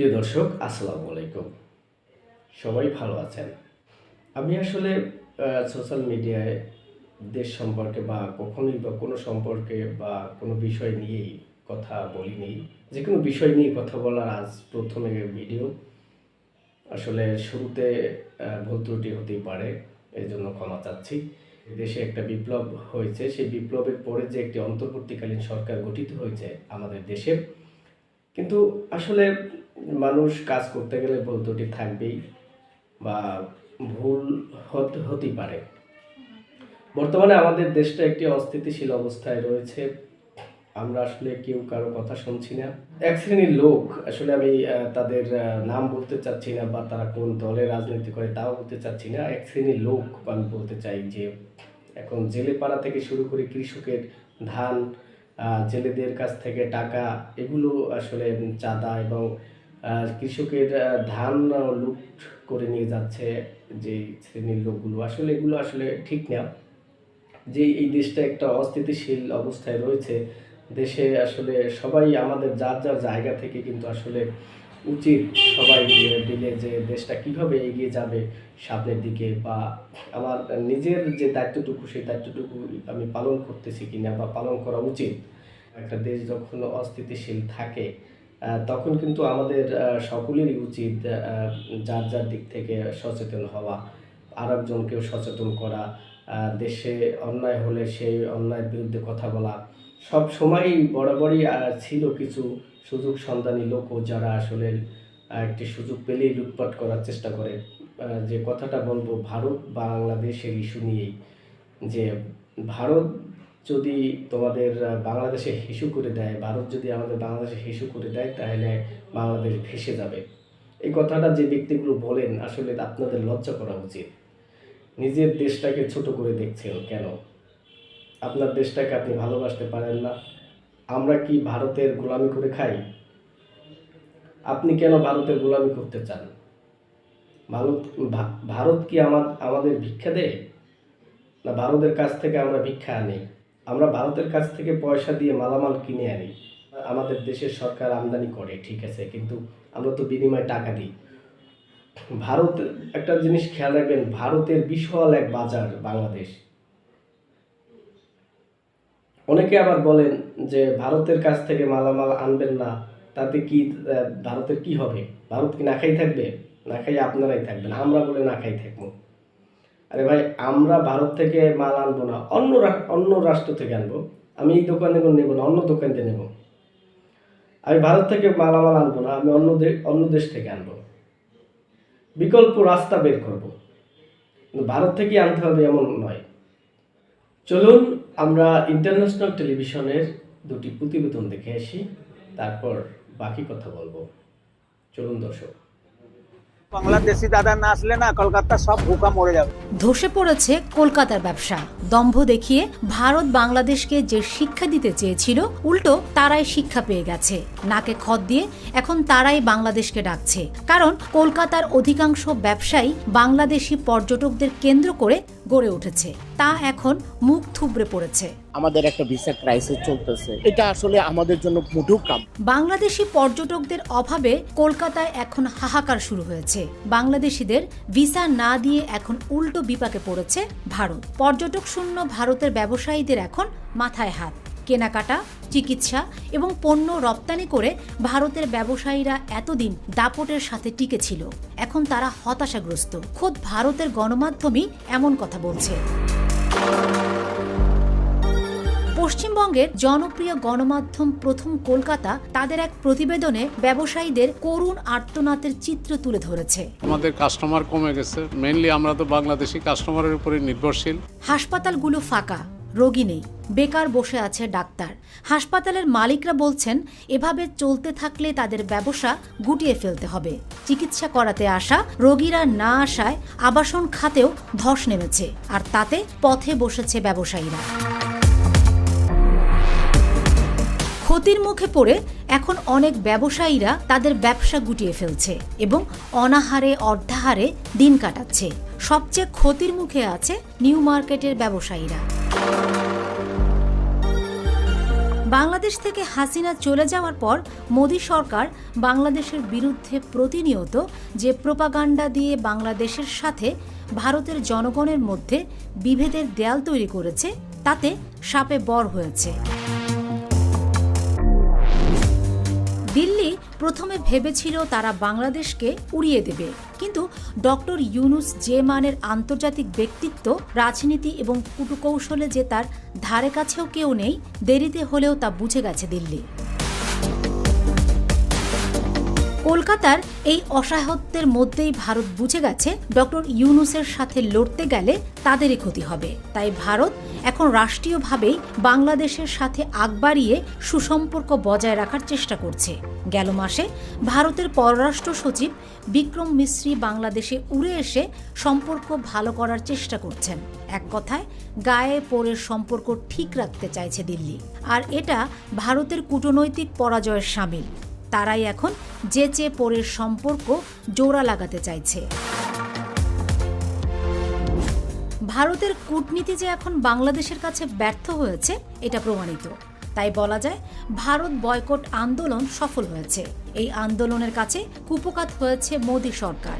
প্রিয় দর্শক, আসসালামু আলাইকুম। সবাই ভালো আছেন? আমি আসলে সোশ্যাল মিডিয়ায় দেশ সম্পর্কে বা কখনোই বা কোনো সম্পর্কে বা কোনো বিষয় নিয়েই কথা বলিনি। যে কোনো বিষয় নিয়ে কথা বলার আজ প্রথমে ভিডিও আসলে শুরুতে ভুল ত্রুটি হতেই পারে এই জন্য ক্ষমা চাচ্ছি। দেশে একটা বিপ্লব হয়েছে, সেই বিপ্লবের পরে যে একটি অন্তর্বর্তীকালীন সরকার গঠিত হয়েছে আমাদের দেশে। কিন্তু আসলে মানুষ কাজ করতে গেলে ভুল ত্রুটি থাকবেই বা ভুল হতে পারে। বর্তমানে আমাদের দেশটা একটি অস্থিতিশীল অবস্থায় রয়েছে। আমরা আসলে কেউ কারও কথা শুনছি না। এক শ্রেণির লোক, আসলে আমি তাদের নাম বলতে চাচ্ছি না বা তারা কোন দলে রাজনীতি করে তাও বলতে চাচ্ছি না। এক শ্রেণির লোক আমি বলতে চাই যে, এখন জেলে পাড়া থেকে শুরু করে কৃষকের ধান জেলেদের কাছ থেকে টাকা, এগুলো আসলে চাঁদা এবং কৃষকের ধান লুট করে নিয়ে যাচ্ছে যে শ্রেণির লোকগুলো। আসলে এগুলো আসলে ঠিক না। যে এই দেশটা একটা অস্থিতিশীল অবস্থায় রয়েছে, দেশে আসলে সবাই আমাদের যার যার জায়গা থেকে কিন্তু আসলে উচিত সবাই দিলে যে দেশটা কীভাবে এগিয়ে যাবে সামনের দিকে বা আমার নিজের যে দায়িত্বটুকু, সেই দায়িত্বটুকু আমি পালন করতেছি কিনা বা পালন করা উচিত। একটা দেশ যখন অস্থিতিশীল থাকে তখন কিন্তু আমাদের সকলেরই উচিত যার যার দিক থেকে সচেতন হওয়া আর একজনকেও সচেতন করা দেশে অন্যায় হলে সেই অন্যায়ের বিরুদ্ধে কথা বলা। সব সময়ই বরাবরই ছিল কিছু সুযোগ সন্ধানী লোকও যারা আসলে একটি সুযোগ পেলেই লুটপাট করার চেষ্টা করে। যে কথাটা বলব, ভারত বাংলাদেশের ইস্যু নিয়েই, যে ভারত যদি তোমাদের বাংলাদেশে হিসু করে দেয়, ভারত যদি আমাদের বাংলাদেশে হিসু করে দেয়, তাহলে বাংলাদেশ ভেসে যাবে। এই কথাটা যে ব্যক্তিগুলো বলেন, আসলে আপনাদের লজ্জা করা উচিত। নিজের দেশটাকে ছোট করে দেখছেন কেন? আপনার দেশটাকে আপনি ভালোবাসতে পারেন না। আমরা কি ভারতের গোলামি করে খাই? আপনি কেন ভারতের গোলামি করতে চান? ভারত ভারত কি আমার, আমাদের ভিক্ষা দেয়? না ভারতের কাছ থেকে আমরা ভিক্ষা আনি? আমরা ভারতের কাছ থেকে পয়সা দিয়ে মালামাল কিনে আনি। আমাদের দেশের সরকার আমদানি করে, ঠিক আছে, কিন্তু আমরা তো বিনিময়ে টাকা দিই। ভারত, একটা জিনিস খেয়াল রাখবেন, ভারতের বিশাল এক বাজার বাংলাদেশ। অনেকে আবার বলেন যে ভারতের কাছ থেকে মালামাল আনবেন না, তাতে কি ভারতের কি হবে? ভারত কি না খাই থাকবে? না খাই আপনারাই থাকবেন, আমরা বলে না খাই থাকব। আরে ভাই, আমরা ভারত থেকে মাল আনব না, অন্য অন্য রাষ্ট্র থেকে আনব। আমি এই দোকানে নেব না, অন্য দোকান থেকে নেব। আমি ভারত থেকে মালামাল আনব না, আমি অন্য অন্য দেশ থেকে আনব। বিকল্প রাস্তা বের করব। ভারত থেকে আনতে হবে এমন নয়। চলুন, আমরা ইন্টারন্যাশনাল টেলিভিশনের দুটি প্রতিবেদন দেখে আসি, তারপর বাকি কথা বলব। চলুন দর্শক। বাংলাদেশি দাদা না আসলে না কলকাতা সব ভুকা মরে যাবে। ধসে পড়েছে কলকাতার ব্যবসা। দম্ভ দেখিয়ে ভারত বাংলাদেশকে যে শিক্ষা দিতে চেয়েছিল, উল্টো তারাই শিক্ষা পেয়ে গেছে। নাকে খত দিয়ে এখন তারাই বাংলাদেশকে ডাকছে। কারণ কলকাতার অধিকাংশ ব্যবসায়ী বাংলাদেশি পর্যটকদের কেন্দ্র করে গড়ে উঠেছে। তা এখন মুখ থুবড়ে পড়েছে। আমাদের একটা ভিসা ক্রাইসিস চলতেছে। এটা আসলে আমাদের জন্য মোটেও কাম বাংলাদেশি পর্যটকদের অভাবে কলকাতায় এখন হাহাকার শুরু হয়েছে। বাংলাদেশিদের ভিসা না দিয়ে এখন উল্টো বিপাকে পড়েছে ভারত। পর্যটক শূন্য ভারতের ব্যবসায়ীদের এখন মাথায় হাত। কেনাকাটা চিকিৎসা এবং পণ্য রপ্তানি করে ভারতের ব্যবসায়ীরা এতদিন দাপটের সাথে টিকে ছিল। এখন তারা হতাশাগ্রস্ত। খোদ ভারতের গণমাধ্যমই এমন কথা বলছে। পশ্চিমবঙ্গের জনপ্রিয় গণমাধ্যম প্রথম কলকাতা তাদের এক প্রতিবেদনে ব্যবসায়ীদের করুণ আর্তনাদের চিত্র তুলে ধরেছে। আমাদের কাস্টমার কমে গেছে। মেনলি আমরা তো বাংলাদেশি কাস্টমারের উপরে নির্ভরশীল। হাসপাতালগুলো ফাঁকা রোগী নেই। বেকার বসে আছে ডাক্তার। হাসপাতালের মালিকরা বলছেন, এভাবে চলতে থাকলে তাদের ব্যবসা গুটিয়ে ফেলতে হবে। চিকিৎসা করাতে আসা, রোগীরা না আসায় আবাসন খাতেও ধস নেমেছে, আর তাতে পথে বসেছে ব্যবসায়ীরা। ক্ষতির মুখে পড়ে এখন অনেক ব্যবসায়ীরা তাদের ব্যবসা গুটিয়ে ফেলছে এবং অনাহারে, অর্ধাহারে দিন কাটাচ্ছে। সবচেয়ে ক্ষতির মুখে আছে নিউ মার্কেটের ব্যবসায়ীরা। বাংলাদেশ থেকে হাসিনা চলে যাওয়ার পর মোদী সরকার বাংলাদেশের বিরুদ্ধে প্রতিনিয়ত যে প্রোপাগান্ডা দিয়ে বাংলাদেশের সাথে ভারতের জনগণের মধ্যে বিভেদের দেয়াল তৈরি করেছে, তাতে সাপে বর হয়েছে। দিল্লি প্রথমে ভেবেছিল তারা বাংলাদেশকে উড়িয়ে দেবে। কিন্তু ডক্টর ইউনুস যে মানের আন্তর্জাতিক ব্যক্তিত্ব, রাজনীতি এবং কুটুকৌশলে যে তার ধারে কাছেও কেউ নেই, দেরিতে হলেও তা বুঝে গেছে দিল্লি। কলকাতার এই অসহায়ত্বের মধ্যেই ভারত বুঝে গেছে ডক্টর ইউনুসের সাথে লড়তে গেলে তাদেরই ক্ষতি হবে। তাই ভারত এখন রাষ্ট্রীয়ভাবেই বাংলাদেশের সাথে আগ বাড়িয়ে সুসম্পর্ক বজায় রাখার চেষ্টা করছে। গেল মাসে ভারতের পররাষ্ট্র সচিব বিক্রম মিশ্রি বাংলাদেশে উড়ে এসে সম্পর্ক ভালো করার চেষ্টা করছেন। এক কথায়, গায়ে পরের সম্পর্ক ঠিক রাখতে চাইছে দিল্লি। আর এটা ভারতের কূটনৈতিক পরাজয়ের সামিল। তারাই এখন যে যেচে পরের সম্পর্ক জোড়া লাগাতে চাইছে। ভারতের কূটনীতি যে এখন বাংলাদেশের কাছে ব্যর্থ হয়েছে, এটা প্রমাণিত। তাই বলা যায়, ভারত বয়কট আন্দোলন সফল হয়েছে। এই আন্দোলনের কাছে কুপকাত হয়েছে মোদী সরকার।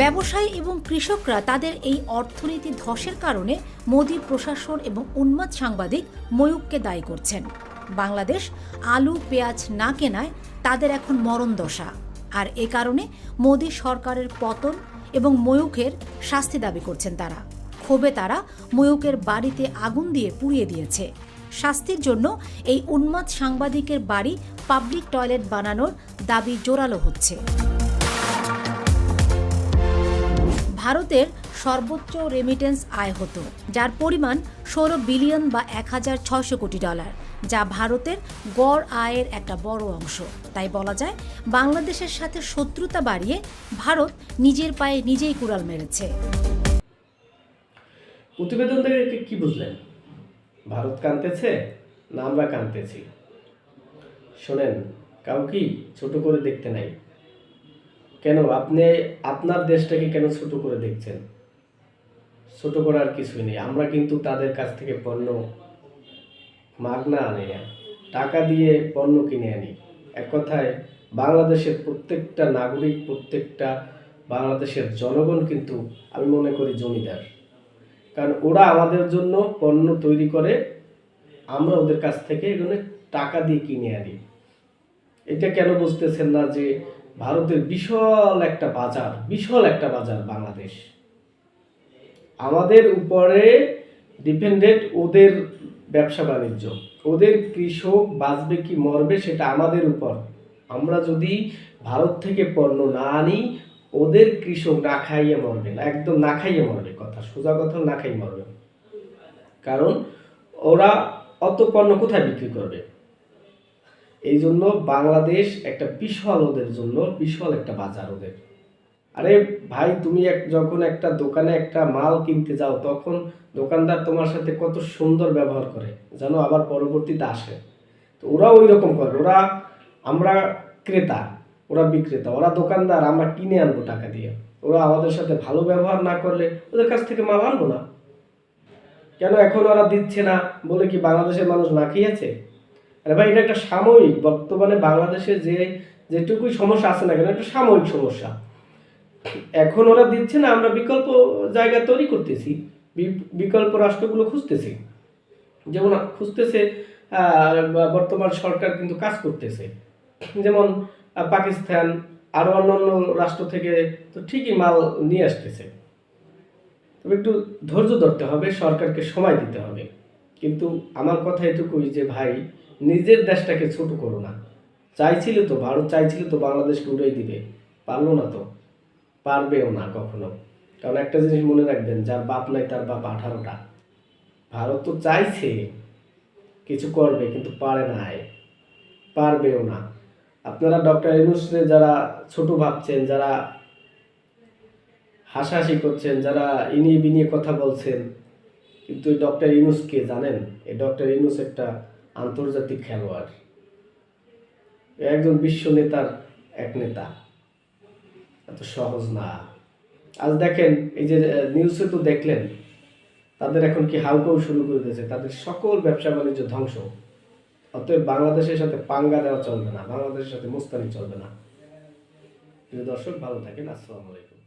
ব্যবসায়ী এবং কৃষকরা তাদের এই অর্থনীতি ধসের কারণে মোদী প্রশাসন এবং উন্মাদ সাংবাদিক ময়ূককে দায়ী করছেন। বাংলাদেশ আলু, পেঁয়াজ না কেনায় তাদের এখন মরণ দশা। আর এ কারণে মোদী সরকারের পতন এবং ময়ূখের শাস্তি দাবি করছেন তারা। ক্ষোভে তারা ময়ূকের বাড়িতে আগুন দিয়ে পুড়িয়ে দিয়েছে। শাস্তির জন্য এই উন্মাদ সাংবাদিকের বাড়ি পাবলিক টয়লেট বানানোর দাবি জোরালো হচ্ছে। ভারতের সর্বোচ্চ রেমিটেন্স আয় হতো, যার পরিমাণ ষোলো বিলিয়ন বা এক হাজার ছয়শো কোটি ডলার যা ভারতের গড় আয়ের একটা বড় অংশ। তাই বলা যায়, বাংলাদেশের সাথে শত্রুতা বাড়িয়ে ভারত নিজের পায়ে নিজেই কুড়াল মেরেছে। প্রতিবেদন থেকে কি- বুঝলেন? ভারত কানতেছে না আমরা কানতেছি শোনেন কাউকেই ছোট করে দেখতে নাই। কেন আপনি আপনার দেশটাকে কেন ছোট করে দেখছেন? ছোট করার কিছুই নেই। আমরা কিন্তু তাদের কাছ থেকে পণ্য মাগনা আনি না। টাকা দিয়ে পণ্য কিনে আনি। এক কথায়, বাংলাদেশের প্রত্যেকটা নাগরিক, প্রত্যেকটা বাংলাদেশের জনগণ কিন্তু আমি মনে করি জমিদার। কারণ ওরা আমাদের জন্য পণ্য তৈরি করে, আমরা ওদের কাছ থেকে এগুলো টাকা দিয়ে কিনে আনি। এটা কেন বুঝতেছেন না যে ভারতের বিশাল একটা বাজার, বিশাল একটা বাজার বাংলাদেশ? আমাদের উপরে ডিপেন্ডেন্ট ওদের ব্যবসা বাণিজ্য। ওদের কৃষক বাঁচবে কি মরবে সেটা আমাদের উপর। আমরা যদি ভারত থেকে পণ্য না আনি, ওদের কৃষক না খাইয়ে মরবে না, একদম না খাইয়ে মরবে কথা, সোজা কথা না খাইয়ে মরবে কারণ ওরা অত পণ্য কোথায় বিক্রি করবে? এই জন্য বাংলাদেশ একটা বিশাল ওদের জন্য, বিশাল একটা বাজার ওদের। আরে ভাই, তুমি এক, যখন একটা দোকানে একটা মাল কিনতে যাও, তখন দোকানদার তোমার সাথে কত সুন্দর ব্যবহার করে জানো আবার পরবর্তীতে আসে। তো ওরা ওই রকম করে, ওরা আমরা ক্রেতা, ওরা বিক্রেতা, ওরা দোকানদার, আমরা কিনে আনব টাকা দিয়ে। ওরা আমাদের সাথে ভালো ব্যবহার না করলে ওদের কাছ থেকে মাল আনব না। কেন এখন ওরা দিচ্ছে না বলে কি বাংলাদেশের মানুষ না খেয়েছে? আরে ভাই, এটা একটা সাময়িক, বর্তমানে বাংলাদেশে যে যেটুকুই সমস্যা আছে না কেন একটা সাময়িক সমস্যা। এখন ওরা দিচ্ছে না, আমরা বিকল্প জায়গা তৈরি করতেছি বিকল্প রাষ্ট্রগুলো খুঁজতেছি। যেমন খুঁজতেছে বর্তমান সরকার কিন্তু কাজ করতেছে। যেমন পাকিস্তান আরও অন্যান্য রাষ্ট্র থেকে তো ঠিকই মাল নিয়ে আসতেছে। তবে একটু ধৈর্য ধরতে হবে, সরকারকে সময় দিতে হবে। কিন্তু আমার কথা এটুকুই যে, ভাই, নিজের দেশটাকে ছোট করো না। চাইছিল তো ভারত, চাইছিল তো বাংলাদেশকে উড়াই দিবে, পারল না তো। পারবেও না কখনো। কারণ একটা জিনিস মনে রাখবেন, যার বাপ নাই তার বাপ আঠারোটা। ভারত তো চাইছে, কিছু করবে কিন্তু পারে নাই, পারবেও না। আপনারা ডক্টর ইউনুসরে যারা ছোট ভাবছেন, যারা হাসাহাসি করছেন, যারা ইনিয়ে বিনিয়ে কথা বলছেন, কিন্তু এই ডক্টর ইউনুস কে জানেন? এই ডক্টর ইনুস একটা আন্তর্জাতিক খেলোয়াড়। একজন বিশ্ব নেতার এক নেতা। এত সহজ না। আজ দেখেন, এই যে নিউজে তো দেখলেন, তাদের এখন কি হাউকাউ শুরু করে দিয়েছে। তাদের সকল ব্যবসা বাণিজ্য ধ্বংস। অতএব বাংলাদেশের সাথে পাঙ্গা দেওয়া চলবে না, বাংলাদেশের সাথে মুস্তানি চলবে না। দর্শক, ভালো থাকেন, আসসালামু আলাইকুম।